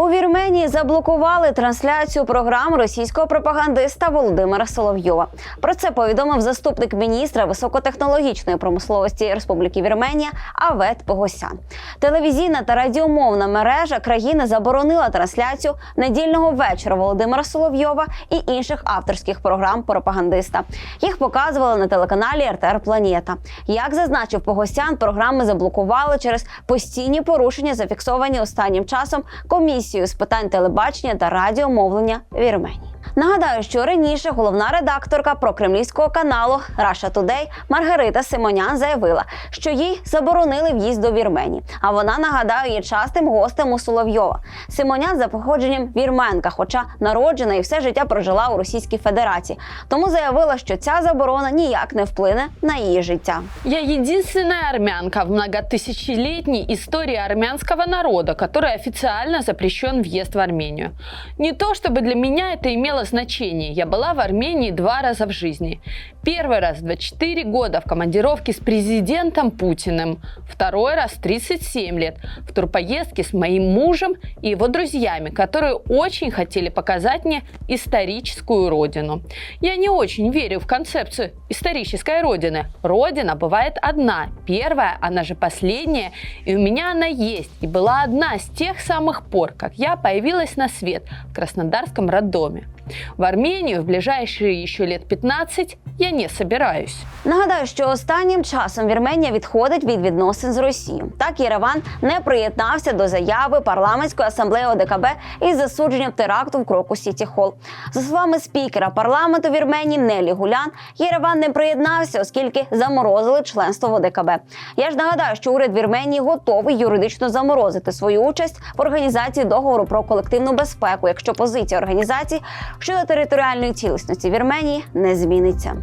У Вірменії заблокували трансляцію програм російського пропагандиста Володимира Соловйова. Про це повідомив заступник міністра високотехнологічної промисловості Республіки Вірменія Авет Погосян. Телевізійна та радіомовна мережа країни заборонила трансляцію недільного вечора Володимира Соловйова і інших авторських програм пропагандиста. Їх показували на телеканалі РТР Планета. Як зазначив Погосян, програми заблокували через постійні порушення, зафіксовані останнім часом комісією з питань телебачення та радіомовлення Вірменії. Нагадаю, що раніше головна редакторка прокремлівського каналу Russia Today Маргарита Симонян заявила, що їй заборонили в'їзд до Вірменії. А вона нагадаю є частим гостем у Соловйова. Симонян за походженням вірменка, хоча народжена і все життя прожила у Російській Федерації. Тому заявила, що ця заборона ніяк не вплине на її життя. Я единственная армянка в многотысячелетней истории армянского народа, которой официально запрещен въезд в Армению. Не то чтобы для меня это имело Значение. Я была в Армении два раза в жизни. Первый раз в 24 года в командировке с президентом Путиным. Второй раз в 37 лет в турпоездке с моим мужем и его друзьями, которые очень хотели показать мне историческую родину. Я не очень верю в концепцию исторической родины. Родина бывает одна, первая, она же последняя, и у меня она есть, и была одна с тех самых пор, как я появилась на свет в Краснодарском роддоме. В Армению в ближайшие еще лет 15 я не собираюсь. Нагадаю, що останнім часом Вірменія відходить від відносин з Росією. Так Єреван не приєднався до заяви парламентської асамблеї ОДКБ із засудженням теракту в кроку Сіті Хол. За словами спікера парламенту Вірменії Нелі Гулян, Єреван не приєднався, оскільки заморозили членство в ОДКБ. Я ж нагадаю, що уряд Вірменії готовий юридично заморозити свою участь в організації договору про колективну безпеку, якщо позиція організації щодо територіальної цілісності Вірменії не зміниться.